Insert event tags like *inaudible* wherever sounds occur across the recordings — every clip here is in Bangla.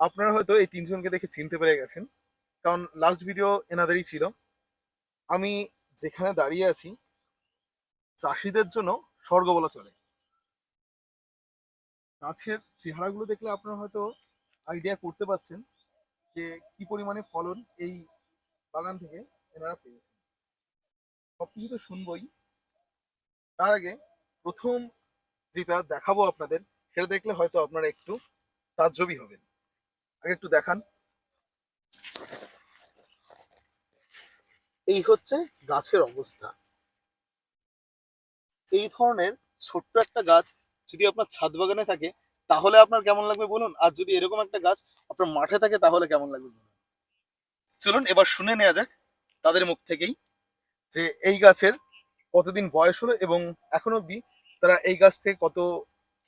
আপনারা হয়তো এই তিনজনকে দেখে চিনতে পেরে গেছেন। কারণ লাস্ট ভিডিও এনাদেরই ছিল। আমি যেখানে দাঁড়িয়ে আছি, চাষিদের জন্য স্বর্গ বলা চলে। গাছের চেহারাগুলো দেখলে আপনারা হয়তো আইডিয়া করতে পারছেন যে কি পরিমাণে ফলন এই বাগান থেকে এনারা পেয়েছেন। সবকিছু তো শুনবই। তার আগে প্রথম যেটা দেখাবো আপনাদের, সেটা দেখলে হয়তো আপনারা একটু তাজ্জবি হবেন। একটু দেখান। এই হচ্ছে গাছের অবস্থা। এই ধরনের ছোট্ট একটা গাছ যদি আপনার ছাদ বাগানে থাকে, তাহলে আপনার কেমন লাগবে বলুন? আর যদি এরকম একটা গাছ আপনার মাঠে থাকে, তাহলে কেমন লাগবে বলুন? চলুন, এবার শুনে নেওয়া যাক তাদের মুখ থেকেই যে এই গাছের কতদিন বয়স হলো এবং এখন অবধি তারা এই গাছ থেকে কত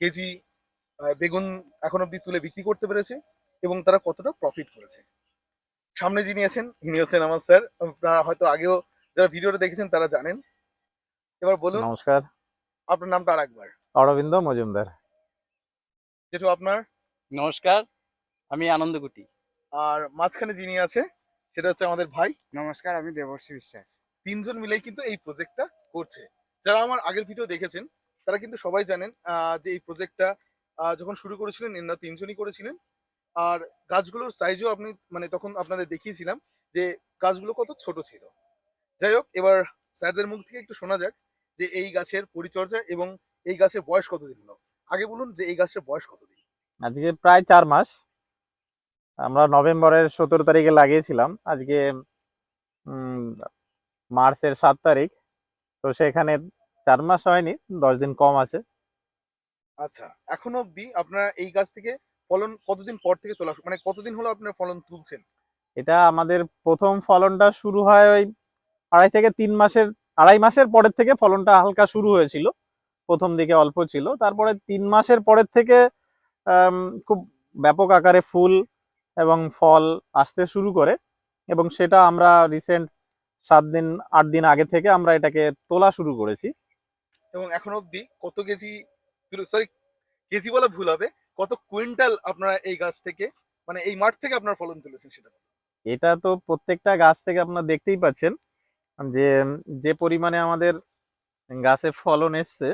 কেজি বেগুন এখন অবধি তুলে বিক্রি করতে পেরেছে। এবং তারা কতটা প্রফিট করেছে। সামনে যিনি আছেন ইনি হচ্ছেন আমার স্যার আপনারা হয়তো আগেও যারা ভিডিওটা দেখেছেন তারা জানেন। এবার বলুন নমস্কার। আপনার নামটা আর একবার অরবিন্দ মজুমদার। যেটু আপনার? নমস্কার আমি আনন্দ আনন্দকুটি আর মাঝখানে যিনি আছে সেটা হচ্ছে আমাদের ভাই। নমস্কার আমি দেবর্ষী বিশ্বাস। তিনজন মিলেই কিন্তু এই প্রজেক্টটা করছে। যারা আমার আগের ভিডিও দেখেছেন তারা কিন্তু সবাই জানেন আহ, যে এই প্রজেক্টটা যখন শুরু করেছিলেন এনারা তিনজনই করেছিলেন। আর গাছগুলোর সাইজও আপনি মানে তখন আপনাদের দেখিয়েছিলাম যে গাছগুলো কত ছোট ছিল। যাই হোক এবার স্যারদের মুখ থেকে একটু শোনা যাক যে এই গাছের পরিচর্যা এবং এই গাছের বয়স কতদিন হলো। আগে বলুন যে এই গাছের বয়স কতদিন? আজকে প্রায় চার মাস। আমরা নভেম্বরের সতেরো তারিখে লাগিয়েছিলাম। আজকে মার্চের সাত তারিখ। তো সেখানে চার মাস হয়নি দশ দিন কম আছে। আচ্ছা এখনও অবধি আপনারা এই গাছ থেকে ফলন কতদিন পর থেকে তোলা মানে কতদিন হলো আপনার ফলন তুলছেন? এটা আমাদের প্রথম ফলনটা শুরু হয় ওই আড়াই থেকে তিন মাসের আড়াই মাসের পরের থেকে ফলনটা হালকা শুরু হয়েছিল। প্রথম দিকে অল্প ছিল। তারপরে তিন মাসের পরের থেকে খুব ব্যাপক আকারে ফুল এবং ফল আসতে শুরু করে এবং সেটা আমরা রিসেন্ট সাত দিন আট দিন আগে থেকে আমরা এটাকে তোলা শুরু করেছি। এবং এখন অবধি কত কেজি সরি কেজি বলা ভুল হবে। কত কুইন্টাল আপনারা এই গাছ থেকে মানে এই মাঠ থেকে আপনার ফলন তুলেছেন সেটা? এটা তো প্রত্যেকটা গাছ থেকে আপনারা দেখতেই পাচ্ছেন যে যে পরিমাণে আমাদের গাছে ফলন এসছে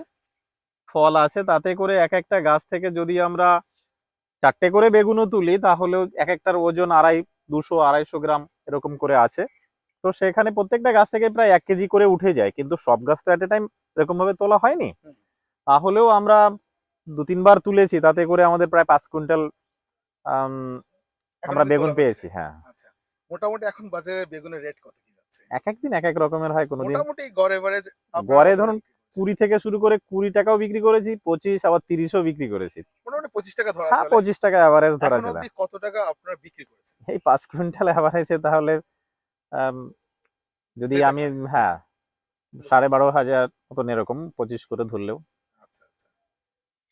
ফল আছে তাতে করে এক একটা গাছ থেকে যদি আমরা চারটে করে বেগুনও তুলি তাহলেও এক একটার ওজন আড়াই দুশো আড়াইশো গ্রাম এরকম করে আছে। তো সেখানে প্রত্যেকটা গাছ থেকে প্রায় এক কেজি করে উঠে যায় কিন্তু সব গাছ তো এট এ টাইম এরকম ভাবে তোলা হয়নি। তাহলেও আমরা দু তিনবার তুলেছি তাতে করে আমাদের প্রায় পাঁচ কুইন্টাল আম, আমরা বেগুন পেয়েছি হ্যাঁ। আচ্ছা মোটামুটি এখন বাজারে বেগুনের রেট কত কি যাচ্ছে? এক এক দিন এক এক রকমের হয় কোনোদিন। মোটামুটি গড় এভারেজ গড়ে ধরুন কুড়ি থেকে শুরু করে কুড়ি টাকাও বিক্রি করেছি পঁচিশ আবার তিরিশও বিক্রি করেছি। মোটামুটি পঁচিশ টাকা ধরা হ্যাঁ পঁচিশ টাকা অ্যাভারেজ ধরা অবধি কত টাকা আপনারা বিক্রি করেছেন এই পাঁচ কুইন্টাল অ্যাভারেজে তাহলে যদি আমি হ্যাঁ সাড়ে বারো হাজার মতন এরকম পঁচিশ করে ধরলেও।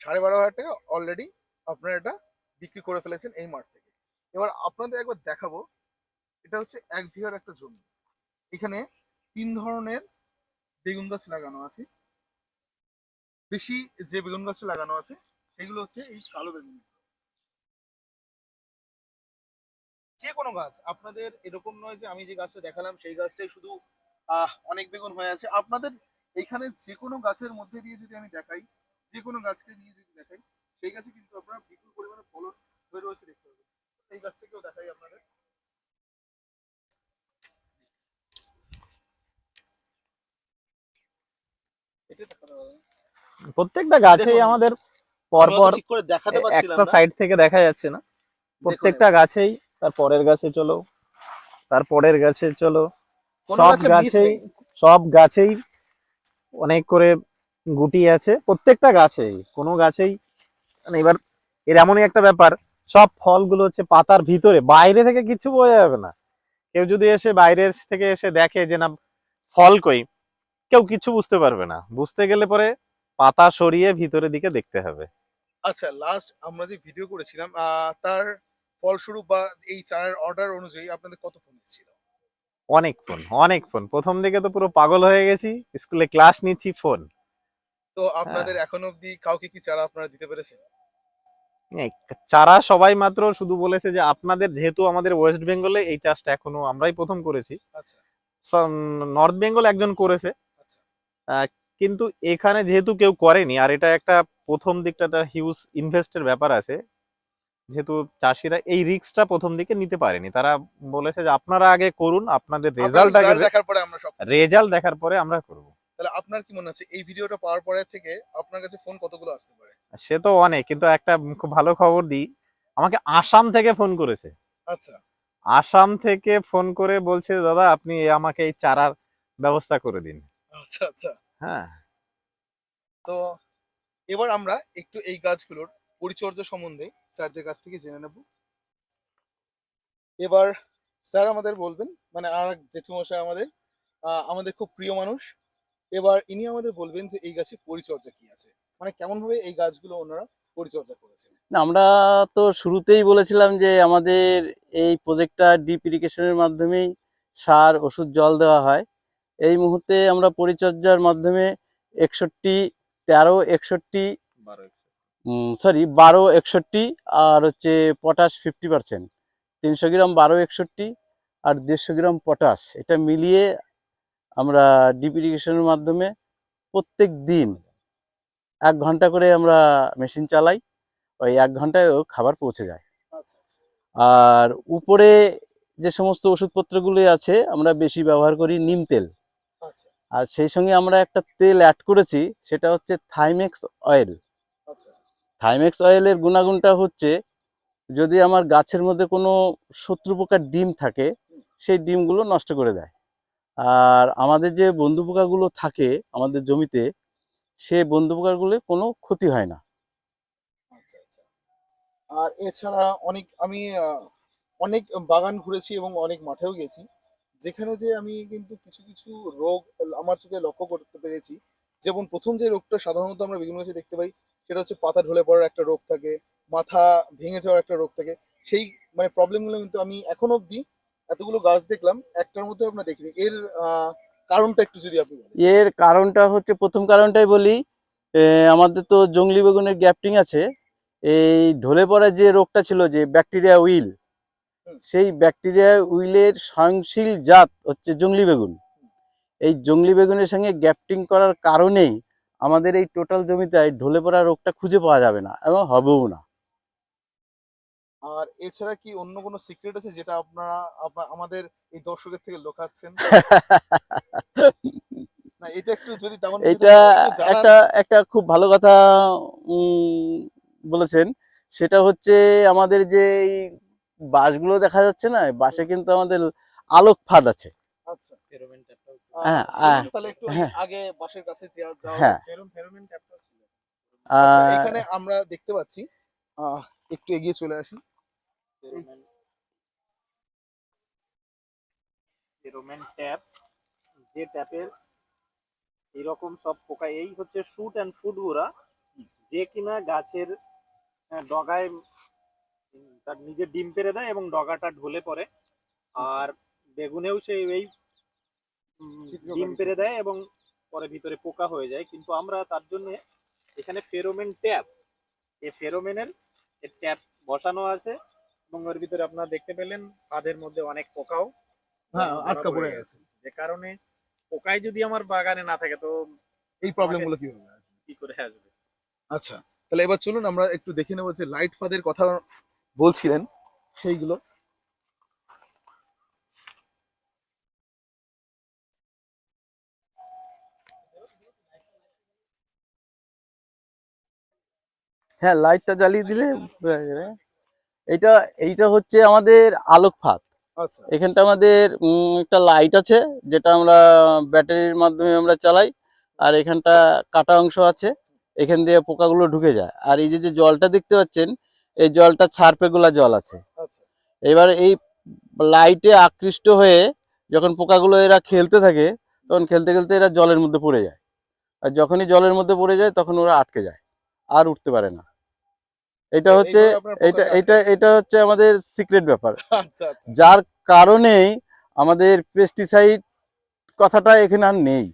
সাড়ে বারো হাজার টাকা অলরেডি আপনারা এটা বিক্রি করে ফেলেছেন এই মাঠ থেকে। এবার আপনাদের একবার দেখাবো, এটা হচ্ছে এক বিঘার একটা জমি। এখানে তিন ধরনের বেগুন গাছ লাগানো আছে। বেশি যে বেগুন গাছ লাগানো আছে, সেগুলো হচ্ছে এই কালো বেগুন। যে কোনো গাছ, আপনাদের এরকম নয় যে আমি যে গাছটা দেখালাম, সেই গাছটাই শুধু অনেক বেগুন হয়ে আছে। আপনাদের এখানে যে কোনো গাছের মধ্যে দিয়ে যদি আমি দেখাই যে কোনো গাছকে নিয়ে যদি দেখাই সেই গাছে কিন্তু আপনারা বিপুল পরিমাণে ফলন হয়ে রয়েছে দেখতে পাবেন। এই গাছটাকেও দেখাই আপনাদের। প্রত্যেকটা গাছেই আমাদের পরপর একটা সাইড থেকে দেখা যাচ্ছে না। প্রত্যেকটা গাছেই তার পরের গাছে চলো তার পরের গাছে চলো। সব গাছেই সব গাছেই অনেক করে গুটি আছে প্রত্যেকটা গাছেই কোনো গাছেই মানে এবার এর এমনই একটা ব্যাপার সব ফলগুলো হচ্ছে পাতার ভিতরে বাইরে থেকে কিছু বোঝা যাবে না। কেউ যদি এসে বাইরে থেকে এসে দেখে যে না ফল কই কেউ কিছু বুঝতে পারবে না। বুঝতে গেলে পরে পাতা সরিয়ে ভিতরের দিকে দেখতে হবে। আচ্ছা লাস্ট আমরা যে ভিডিও করেছিলাম আহ, তার ফলস্বরূপ বা এই চারের অর্ডার অনুযায়ী আপনাদের কত ফোন ছিল অনেক ফোন অনেক ফোন প্রথম দিকে তো পুরো পাগল হয়ে গেছি স্কুলে ক্লাস নিচ্ছি ফোন তো আপনাদের এখন অবধি কাউকে কি চারা আপনারা দিতে পেরেছেন? হ্যাঁ, চারা সবাই মাত্র শুধু বলেছে যে আপনাদের যেহেতু আমাদের ওয়েস্ট বেঙ্গলে এই চাষটা এখনও আমরাই প্রথম করেছি। আচ্ছা। নর্থ বেঙ্গল একজন করেছে। আচ্ছা। কিন্তু এখানে যেহেতু কেউ করেনি আর এটা একটা প্রথম দিকটা একটা হিউজ ইনভেস্টের ব্যাপার আছে যেহেতু চাষিরা এই রিস্কটা প্রথম দিকে নিতে পারেনি। তারা বলেছে যে আপনারা আগে করুন আপনাদের রেজাল্ট আগে রেজাল্ট দেখার পরে আমরা করব। তাহলে আপনার কি মনে হচ্ছে এই ভিডিওটা পাওয়ার পরে থেকে আপনার কাছে ফোন কতগুলো আসতে পারে? সে তো অনেক কিন্তু একটা খুব ভালো খবর দিই। আমাকে আসাম থেকে ফোন করেছে। আচ্ছা। আসাম থেকে ফোন করে বলছে দাদা আপনি আমাকে এই চারার ব্যবস্থা করে দিন। আচ্ছা আচ্ছা। হ্যাঁ। তো এবার আমরা একটু এই গাছগুলোর পরিচর্যা সম্বন্ধে স্যারদের কাছ থেকে জেনে নেব। এবার স্যার আমাদের বলবেন মানে আর জেঠুমশাই আমাদের আহ, আমাদের খুব প্রিয় মানুষ। এবার ইনি আমাদের বলবেন যে এই গাছের পরিচর্যা কি আছে। মানে কেমন ভাবে এই গাছগুলো ওনারা পরিচর্যা করেছেন? না আমরা তো শুরুতেই বলেছিলাম যে আমাদের এই প্রজেক্টটা ডিপ ইরিগেশনের মাধ্যমেই সার ওষুধ জল দেওয়া হয়। এই মুহূর্তে আমরা পরিচর্যার মাধ্যমে একষট্টি তেরো একষট্টি সরি বারো একষট্টি আর হচ্ছে পটাশ ফিফটি পার্সেন্ট তিনশো গ্রাম বারো একষট্টি আর দেড়শো গ্রাম পটাশ। এটা মিলিয়ে আমরা ডিপ ইরিগেশনের মাধ্যমে প্রত্যেক দিন এক ঘণ্টা করে আমরা মেশিন চালাই ওই এক ঘন্টায় খাবার পৌঁছে যায়। আচ্ছা আচ্ছা। আর উপরে যে সমস্ত ওষুধপত্রগুলি আছে আমরা বেশি ব্যবহার করি নিম তেল। আচ্ছা। আর সেই সঙ্গে আমরা একটা তেল অ্যাড করেছি সেটা হচ্ছে থাইমেক্স অয়েল থাইমেক্স অয়েলের গুণাগুণটা হচ্ছে যদি আমার গাছের মধ্যে কোনো শত্রু পোকার ডিম থাকে সেই ডিমগুলো নষ্ট করে দেয়। আর আমাদের যে বন্ধু পোকাগুলো থাকে আমাদের জমিতে, সে বন্ধু পোকাগুলো কোনো ক্ষতি হয় না। আচ্ছা আচ্ছা। আর এছাড়া অনেক, আমি অনেক বাগান ঘুরেছি এবং অনেক মাঠেও গেছি, যেখানে যে আমি কিন্তু কিছু কিছু রোগ আমার চোখে লক্ষ্য করতে পেরেছি। যেমন প্রথম যে রোগটা সাধারণত আমরা বিভিন্ন গাছে দেখতে পাই, সেটা হচ্ছে পাতা ঢলে পড়ার একটা রোগ থাকে, মাথা ভেঙে যাওয়ার একটা রোগ থাকে। সেই মানে প্রবলেমগুলো কিন্তু আমি এখন অবধি এতগুলো গাছ দেখলাম একটার মধ্যে আপনার দেখিনি। এর কারণটা একটু যদি আপনি এর কারণটা হচ্ছে প্রথম কারণটাই বলি আমাদের তো জংলি বেগুনের গ্যাপটিং আছে। এই ঢলে পড়া যে রোগটা ছিল যে ব্যাকটেরিয়া উইল সেই ব্যাকটেরিয়া উইলের সহনশীল জাত হচ্ছে জংলি বেগুন। এই জংলি বেগুনের সঙ্গে গ্যাপটিং করার কারণেই আমাদের এই টোটাল জমিতে ঢলে পড়া রোগটা খুঁজে পাওয়া যাবে না এবং হবেও না। আর এছাড়া কি অন্য কোনো সিক্রেট আছে যেটা আপনারা আমাদের এই দর্শকের থেকে লোকাচ্ছেন? না এটা একটু যদি তেমন এটা একটু। একটা খুব ভালো কথা উম, বলেছেন। সেটা হচ্ছে আমাদের যে এই বাসগুলো দেখা যাচ্ছে না বাসে কিন্তু আমাদের আলোক ফাঁদ আছে। এখানে আমরা দেখতে পাচ্ছি আহ, একটু এগিয়ে চলে আসি। ফেরোমেন ট্যাপ যে ট্যাপের এরকম সব পোকা এই হচ্ছে শুট অ্যান্ড ফুড গুড়া। যে কিনা গাছের ডগায় তার নিজে ডিম পেরে দেয় এবং ডগাটা ঢলে পড়ে। আর বেগুনেও সে এই ডিম পেরে দেয় এবং পরে ভিতরে পোকা হয়ে যায়। কিন্তু আমরা তার জন্য এখানে ফেরোমেন ট্যাপ এই ফেরোমেনের ট্যাপ বসানো আছে। ওর ভিতরে আপনারা দেখতে পেলেন ফাঁদের মধ্যে অনেক পোকাও হ্যাঁ আটকা পড়ে গেছে। যে কারণে পোকাই যদি আমার বাগানে না থাকে তো এই প্রবলেমগুলো কি হবে কি করে আসবে? আচ্ছা তাহলে এবার চলুন আমরা একটু দেখে নেব যে লাইট ফাদের কথা বলছিলেন সেইগুলো। হ্যাঁ লাইটটা জ্বালিয়ে দিলে যাবে। এইটা এইটা হচ্ছে আমাদের আলোক ফাঁদ। আচ্ছা। এখানটা আমাদের একটা লাইট আছে যেটা আমরা ব্যাটারির মাধ্যমে আমরা চালাই আর এখানটা কাটা অংশ আছে এখান দিয়ে পোকাগুলো ঢুকে যায়। আর এই যে যে জলটা দেখতে পাচ্ছেন এই জলটা ছারপেগুলা জল আছে। আচ্ছা। এবার এই লাইটে আকৃষ্ট হয়ে যখন পোকাগুলো এরা খেলতে থাকে তখন খেলতে খেলতে এরা জলের মধ্যে পড়ে যায়। আর যখনই জলের মধ্যে পড়ে যায় তখন ওরা আটকে যায় আর উঠতে পারে না। এটা হচ্ছে এটা এটা এটা হচ্ছে আমাদের সিক্রেট ব্যাপার। *laughs* আচ্ছা আচ্ছা। যার কারণেই আমাদের পেস্টিসাইড কথাটা এখানে আর নেই।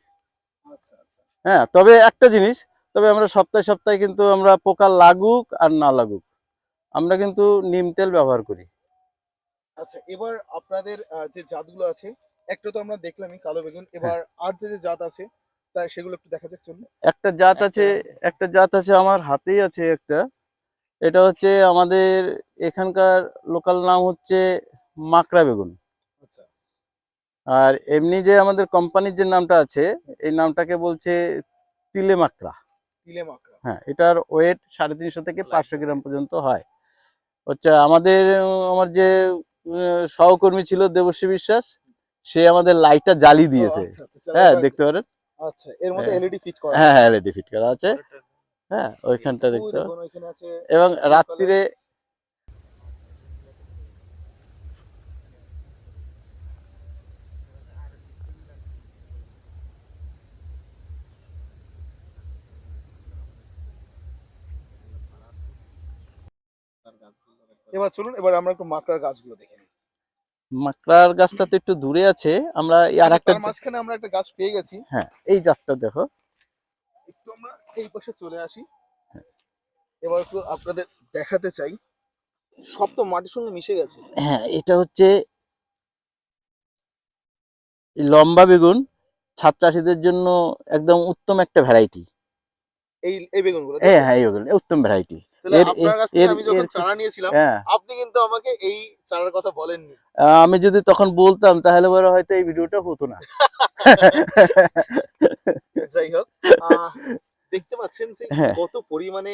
আচ্ছা আচ্ছা। হ্যাঁ তবে একটা জিনিস তবে আমরা সপ্তাহে সপ্তাহে কিন্তু আমরা পোকা লাগুক আর না লাগুক আমরা কিন্তু নিম তেল ব্যবহার করি। আচ্ছা এবার আপনাদের যে জাতগুলো আছে একটা তো আমরা দেখলামই কালো বেগুন। এবার আর যে যে জাত আছে তা সেগুলো একটু দেখা যাক চলুন। একটা জাত আছে একটা জাত আছে আমার হাতেই আছে একটা। এটা হচ্ছে আমাদের এখানকার লোকাল নাম হচ্ছে মাকড়া বেগুন। আচ্ছা। আর এমনি যে আমাদের কোম্পানির যে নামটা আছে এই নামটাকে বলছে তিলে মাকড়া। তিলে মাকড়া। হ্যাঁ এটার ওয়েট সাড়ে তিনশো থেকে পাঁচশো গ্রাম পর্যন্ত হয়। হচ্ছে আমাদের আমার যে সহকর্মী ছিল দেবশ্রী বিশ্বাস সে আমাদের লাইটটা জ্বালিয়ে দিয়েছে। আচ্ছা, আচ্ছা, হ্যাঁ দেখতে পারেন? আচ্ছা এর মধ্যে হ্যাঁ। এলইডি ফিট করা হ্যাঁ হ্যাঁ এলইডি ফিট করা আছে। হ্যাঁ ওইখানটা দেখতে এবং রাত্রিরে এবার চলুন এবার আমরা একটু মাকড়ার গাছগুলো দেখে নিই। মাকড়ার গাছটা তো একটু দূরে আছে আমরা আর একটা মাঝখানে আমরা একটা গাছ পেয়ে গেছি। হ্যাঁ এই জাতটা দেখো। একটু আমরা এই পাশে চলে আসি। এবার একটু আপনাদের দেখাতে চাই। সব তো মাটির সঙ্গে মিশে গেছে। হ্যাঁ এটা হচ্ছে লম্বা বেগুন। ছাদ চাষিদের জন্য একদম উত্তম একটা ভ্যারাইটি এই এই বেগুনগুলো হ্যাঁ হ্যাঁ এই বেগুন উত্তম ভ্যারাইটি আমি যখন চারা নিয়েছিলাম আপনি কিন্তু আমাকে এই চারার কথা বলেননি। আহ, আমি যদি তখন বলতাম তাহলে হয়তো এই ভিডিওটা হতো না। *laughs* যাই হোক দেখতে পাচ্ছেন যে হ্যাঁ। কত পরিমাণে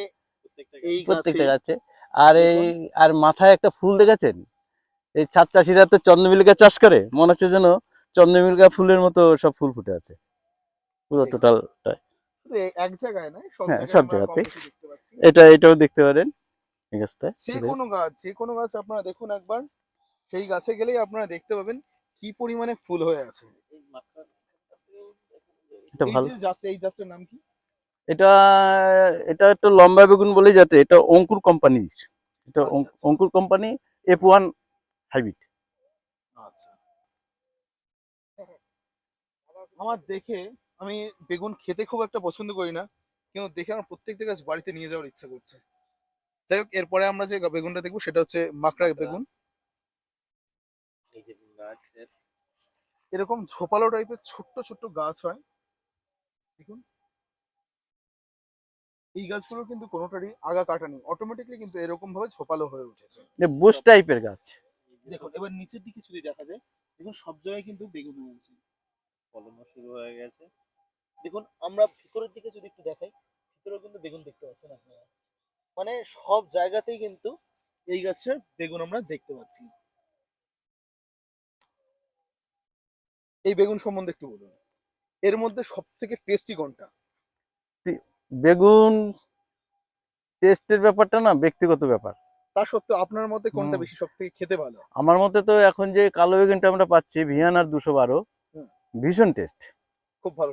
এই প্রত্যেকটা গাছে। আর এই আর মাথায় একটা ফুল দেখেছেন? এই ছাদ চাষিরা তো চন্দ্রমিলিকা চাষ করে। মনে হচ্ছে যেন চন্দ্রমিলিকা ফুলের মতো সব ফুল ফুটে আছে। পুরো টোটালটা এক জায়গায় নয় সব হ্যাঁ, পাচ্ছি। এটা এটাও দেখতে পারেন। এই গাছটা যে কোনো গাছ যে কোনো গাছ আপনারা দেখুন একবার। সেই গাছে গেলেই আপনারা দেখতে পাবেন কি পরিমাণে ফুল হয়ে আছে। এটা ভালো। যে এই জাতটার নাম কি? এটা এটা একটা লম্বা বেগুন বলেই যাচ্ছে এটা অঙ্কুর কোম্পানি এটা আচ্ছা, আচ্ছা। Ankur company F one hybrid আচ্ছা। আমার দেখে আমি বেগুন খেতে খুব একটা পছন্দ করি না কিন্তু দেখে আমার প্রত্যেকটা গাছ বাড়িতে নিয়ে যাওয়ার ইচ্ছা করছে। যাই হোক এরপরে আমরা যে বেগুনটা দেখব সেটা হচ্ছে মাকড়া বেগুন। এরকম ঝোপালো টাইপের ছোট্ট ছোট্ট গাছ হয়। দেখুন। এই গাছগুলো কিন্তু কোনোটারই আগা কাটা নেই। অটোমেটিকলি কিন্তু এরকম ভাবে ছোপালো হয়ে উঠেছে। বুশ টাইপের গাছ। দেখুন এবার নিচের দিকে যদি দেখা যায় দেখুন সব জায়গায় কিন্তু বেগুন হয়ে আছে। ফলনও শুরু হয়ে গেছে। দেখুন আমরা ভিতরের দিকে যদি একটু দেখাই ভিতরেও কিন্তু বেগুন দেখতে পাচ্ছেন আপনারা। মানে সব জায়গাতেই কিন্তু এই গাছের বেগুন আমরা দেখতে পাচ্ছি। এই বেগুন সম্বন্ধে একটু বলুন। এর মধ্যে সব থেকে টেস্টি কোনটা? বেগুন টেস্টের ব্যাপারটা না ব্যক্তিগত ব্যাপার। তা সত্ত্বেও আপনার মতে কোনটা বেশি সব থেকে খেতে ভালো? আমার মতে তো এখন যে কালো বেগুনটা আমরা পাচ্ছি ভিয়ানার দুশো বারো ভীষণ টেস্ট খুব ভালো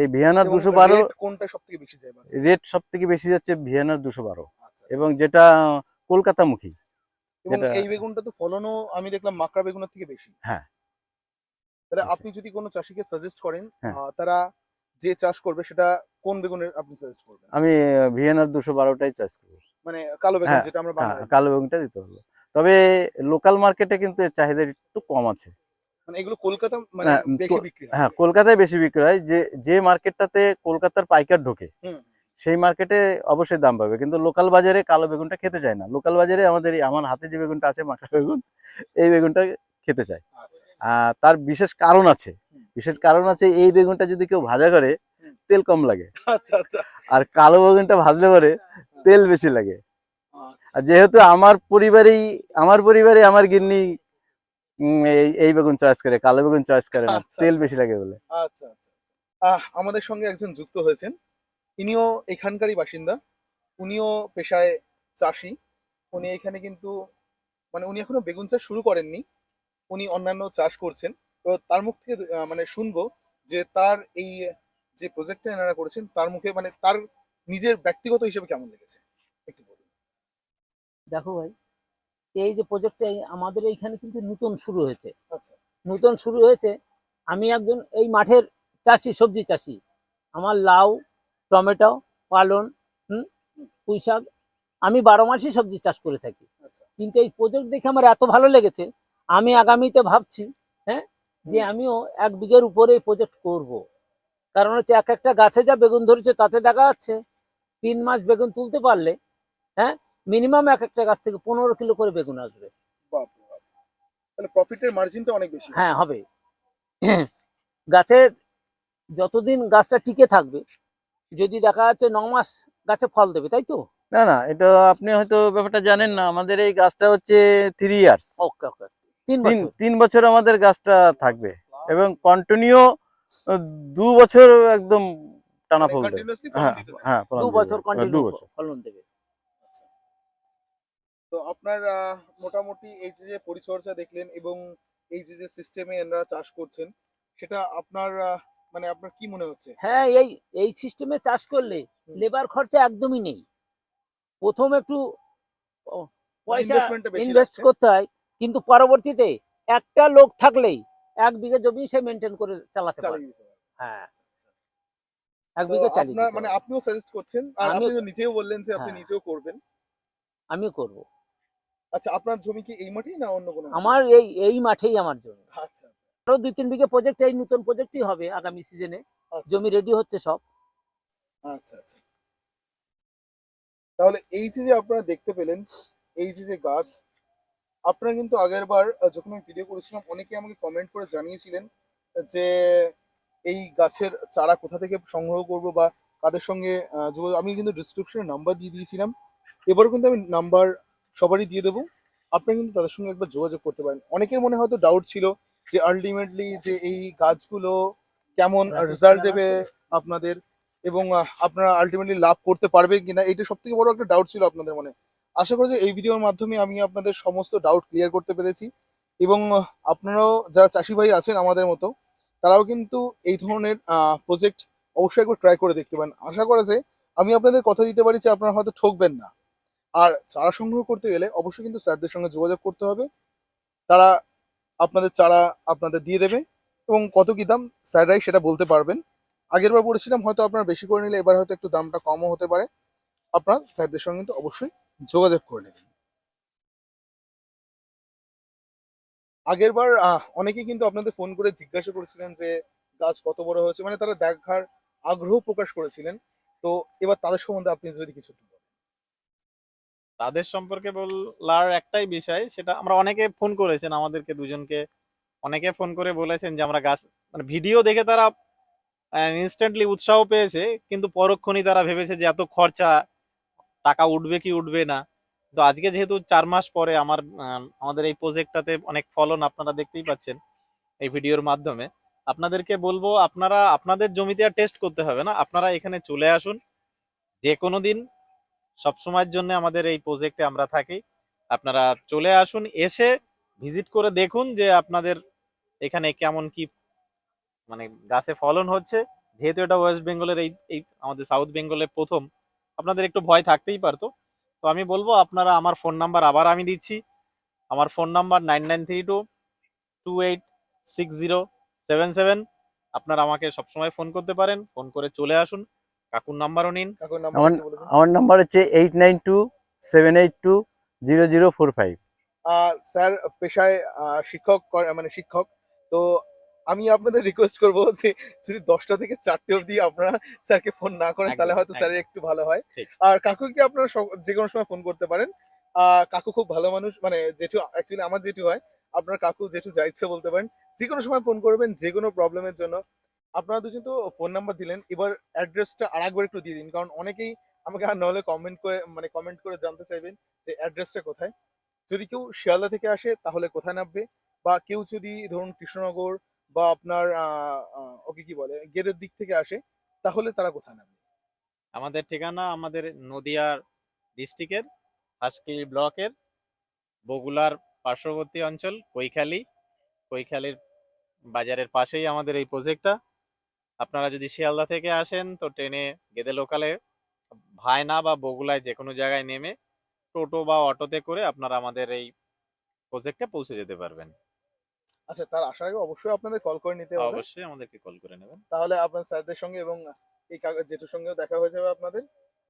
এই ভিয়ানার দুশো বারো কোনটা সব থেকে বেশি যায় রেট সব থেকে বেশি যাচ্ছে ভিয়ানার দুশো বারো। আচ্ছা, আচ্ছা। এবং যেটা কলকাতামুখী এই বেগুনটা তো ফলনও আমি দেখলাম মাকড়া বেগুনের থেকে বেশি। হ্যাঁ। তাহলে আপনি যদি কোনো চাষিকে সাজেস্ট করেন হ্যাঁ। তারা যে চাষ করবে সেটা কোন বেগুনের আপনি সাজেস্ট করবেন? আমি ভিয়ানার দুশো বারোটাই চাষ করব মানে কালো বেগুন হ্যাঁ, যেটা আমরা হ্যাঁ কালো বেগুনটা দিতে হলো তবে লোকাল মার্কেটে কিন্তু চাহিদা একটু কম আছে। মানে এগুলো কলকাতা মানে হ্যাঁ, বেশি বিক্রি হয়? হ্যাঁ কলকাতায় বেশি বিক্রি হয়। যে যে মার্কেটটাতে কলকাতার পাইকার ঢোকে হুম। সেই মার্কেটে অবশ্যই দাম পাবে। কিন্তু লোকাল বাজারে কালো বেগুনটা খেতে চায় না। লোকাল বাজারে আমাদের আমার হাতে যে বেগুনটা আছে মাখা বেগুন এই বেগুনটা খেতে চায়। আচ্ছা, আচ্ছা। তার বিশেষ কারণ আছে। বিশেষ কারণ আছে এই বেগুনটা যদি কেউ ভাজা করে তেল কম লাগে। আচ্ছা আচ্ছা। আর কালো বেগুনটা ভাজলে পরে তেল বেশি লাগে। আর যেহেতু আমার পরিবারেই আমার পরিবারে আমার গিন্নি এই এই বেগুন চয়েস করে কালো বেগুন চয়েস করে না তেল। বেশি লাগে বলে। আচ্ছা আচ্ছা আমাদের সঙ্গে একজন যুক্ত হয়েছেন। ইনিও এখানকারই বাসিন্দা। উনিও পেশায় চাষি। উনি এখানে কিন্তু মানে উনি এখনও বেগুন চাষ শুরু করেননি। উনি অন্যান্য চাষ করছেন। তো তার মুখ থেকে মানে শুনব যে তার এই যে প্রজেক্টটা এনারা করেছেন তার মুখে মানে তার নিজের ব্যক্তিগত হিসেবে কেমন লেগেছে? একটু বলুন। দেখো ভাই এই যে প্রজেক্টটা আমাদের এইখানে কিন্তু নতুন শুরু হয়েছে। আচ্ছা। নতুন শুরু হয়েছে আমি একজন এই মাঠের চাষি সবজি চাষি। আমার লাউ টমেটো পালন হুম পুঁই শাক আমি বারো মাসই সবজি চাষ করে থাকি। আচ্ছা। কিন্তু এই প্রজেক্ট দেখে আমার এত ভালো লেগেছে আমি আগামীতে ভাবছি হ্যাঁ যে আমিও এক বিঘের উপরে এই প্রজেক্ট করব। কারণ হচ্ছে এক একটা গাছে যা বেগুন ধরেছে তাতে দেখা যাচ্ছে তিন মাস বেগুন তুলতে পারলে হ্যাঁ মিনিমাম এক একটা গাছ থেকে পনেরো কিলো করে বেগুন আসবে। তাহলে প্রফিটের মার্জিনটা অনেক বেশি। হ্যাঁ হবে। *clears throat* গাছের যতদিন গাছটা টিকে থাকবে যদি দেখা যাচ্ছে ন মাস গাছে ফল দেবে তাই তো? না না এটা আপনি হয়তো ব্যাপারটা জানেন না আমাদের এই গাছটা হচ্ছে থ্রি ইয়ার্স ওকে ওকে তিন বছর। আমাদের গাছটা থাকবে এবং কন্টিনিউ দু বছর একদম টানা মানে ফল ফলন হ্যাঁ হ্যাঁ দু বছর দু বছর। ফলন দেবে। তো আপনার মোটামুটি এই যে পরিচর্যা দেখলেন এবং এই যে যে সিস্টেমে এনারা চাষ করছেন সেটা আপনার আহ, মানে আপনার কি মনে হচ্ছে? হ্যাঁ এই এই সিস্টেমে চাষ করলে লেবার খরচা একদমই নেই। প্রথম একটু পয়সা ইনভেস্ট করতে হয়। কিন্তু পরবর্তীতে একটা লোক থাকলেই এক বিঘা জমি সে মেনটেন করে চালাতে পারে চালিয়ে দিতে পারে হ্যাঁ। এক বিঘা চালিয়ে মানে আপনিও সাজেস্ট করছেন আর আপনি তো নিজেও বললেন যে আপনি হ্যাঁ। নিজেও করবেন। আমিও করব। আচ্ছা আপনার জমি কি এই মাঠেই না অন্য কোনো আমার এই এই মাঠেই আমার জমি। আচ্ছা আচ্ছা। আরও দুই তিন বিঘা প্রজেক্ট এই নতুন প্রজেক্টই হবে আগামী সিজনে আচ্ছা। জমি রেডি হচ্ছে সব। আচ্ছা আচ্ছা। তাহলে এই যে যে আপনারা দেখতে পেলেন এই যে যে গাছ আপনারা কিন্তু আগের বার যখন আমি ভিডিও করেছিলাম অনেকে আমাকে কমেন্ট করে জানিয়েছিলেন যে এই গাছের চারা কোথা থেকে সংগ্রহ করব বা কাদের সঙ্গে যোগাযোগ আমি কিন্তু ডিসক্রিপশনে নাম্বার দিয়ে দিয়েছিলাম। এবারও কিন্তু আমি নাম্বার সবারই দিয়ে দেবো। আপনারা কিন্তু তাদের সঙ্গে একবার যোগাযোগ করতে পারেন। অনেকের মনে হয়তো ডাউট ছিল যে আলটিমেটলি যে এই গাছগুলো কেমন রেজাল্ট দেবে আপনাদের এবং আপনারা আলটিমেটলি লাভ করতে পারবে কিনা এটা সব থেকে বড় একটা ডাউট ছিল আপনাদের মনে। আশা করি যে এই ভিডিওর মাধ্যমে আমি আপনাদের সমস্ত ডাউট ক্লিয়ার করতে পেরেছি এবং আপনারাও যারা চাষি ভাই আছেন আমাদের মতো, তারাও কিন্তু এই ধরনের প্রজেক্ট অবশ্যই একবার ট্রাই করে দেখতে পারেন। আশা করা যায় আমি আপনাদের কথা দিতে পারি যে আপনারা হয়তো ঠকবেন না। আর চারা সংগ্রহ করতে গেলে অবশ্যই কিন্তু স্যারদের সঙ্গে যোগাযোগ করতে হবে। তারা আপনাদের চারা আপনাদের দিয়ে দেবে এবং কত কি দাম স্যাররাই সেটা বলতে পারবেন। আগের বার বলেছিলাম হয়তো আপনার বেশি করে নিলে এবার হয়তো একটু দামটা কমও হতে পারে। আপনার স্যারদের সঙ্গে কিন্তু অবশ্যই যোগাযোগ করে নেবেন। আগের বার অনেকেই কিন্তু আপনাদের ফোন করে জিজ্ঞাসা করেছিলেন যে, গাছ কত বড় হয়েছে? মানে তারা দেখার আগ্রহ প্রকাশ করেছিলেন। তো এবার তাদের সম্বন্ধে আপনি যদি কিছু। তাদের সম্পর্কে বলার একটাই বিষয়, সেটা আমরা অনেকে ফোন করেছেন, আমাদেরকে দুজনকে। অনেকে ফোন করে বলেছেন যে, আমরা গাছ মানে ভিডিও দেখে তারা ইনস্ট্যান্টলি উৎসাহ পেয়েছে, কিন্তু পরক্ষণই তারা ভেবেছে যে, এত খরচা টাকা উঠবে কি উঠবে না। তো আজকে যেহেতু চার মাস পরে আমার আমাদের এই প্রজেক্টটাতে অনেক ফলন আপনারা দেখতেই পাচ্ছেন এই ভিডিওর মাধ্যমে। আপনাদেরকে বলব, আপনারা, আপনাদের জমিতে আর টেস্ট করতে হবে না। আপনারা এখানে চলে আসুন। যে কোনো দিন সবসময়ের জন্য আমাদের এই প্রজেক্টে আমরা থাকি। আপনারা চলে আসুন, এসে ভিজিট করে দেখুন যে আপনাদের এখানে কেমন কি মানে গাছে ফলন হচ্ছে। যেহেতু এটা ওয়েস্ট বেঙ্গলের এই এই, আমাদের সাউথ বেঙ্গলের প্রথম আপনাদের একটু ভয় থাকতেই পারতো। তো আমি বলব আপনারা আমার ফোন নাম্বার আবার আমি দিচ্ছি। আমার phone number nine nine three two two eight six zero seven seven আপনারা আমাকে সবসময় ফোন করতে পারেন ফোন করে চলে আসুন। কাকুর নাম্বারও নিন। আমার নাম্বার হচ্ছে eight nine two seven eight two zero zero four five আহ, স্যার পেশায় আহ, শিক্ষক মানে শিক্ষক। তো আমি আপনাদের রিকোয়েস্ট করব যে যদি দশটা থেকে চারটে অবধি আপনারা স্যারকে ফোন না করেন তাহলে হয়তো স্যারের একটু ভালো হয়। আর কাকুকে আপনারা যে কোনো সময় ফোন করতে পারেন। আহ, কাকু খুব ভালো মানুষ মানে জেঠু অ্যাকচুয়ালি আমার জেঠু হয়। আপনার কাকু জেঠু যা ইচ্ছে বলতে পারেন। যে কোনো সময় ফোন করবেন যে কোনো প্রবলেমের জন্য। আপনারা দুজন তো ফোন নাম্বার দিলেন। এবার অ্যাড্রেসটা আরেকবার একটু দিয়ে দিন। কারণ অনেকেই আমাকে আর নাহলে কমেন্ট করে মানে কমেন্ট করে জানতে চাইবেন যে অ্যাড্রেসটা কোথায়। যদি কেউ শিয়ালদা থেকে আসে তাহলে কোথায় নামবে? বা কেউ যদি ধরুন কৃষ্ণনগর বা আপনার ওকে কি বলে গেদের দিক থেকে আসে, তাহলে তারা কোথায় নামবে? আমাদের ঠিকানা আমাদের নদিয়ার ডিস্ট্রিক্টের হাসকিলি ব্লকের, বগুলার পার্শ্ববর্তী অঞ্চল, কৈখালি। কৈখালির বাজারের পাশেই আমাদের এই প্রজেক্টটা। আপনারা যদি শিয়ালদা থেকে আসেন, তো ট্রেনে গেদে লোকালে ভায়না বা বগুলায় যে কোনো জায়গায় নেমে টোটো বা অটোতে করে আপনারা আমাদের এই প্রজেক্টে পৌঁছে যেতে পারবেন। আচ্ছা তার আসার আগে অবশ্যই আপনাদের কল করে নিতে হবে। অবশ্যই আমাদেরকে কল করে নেবেন। তাহলে আপনার স্যারদের সঙ্গে এবং এই কাগজ জেঠুর সঙ্গেও দেখা হয়ে যাবে আপনাদের।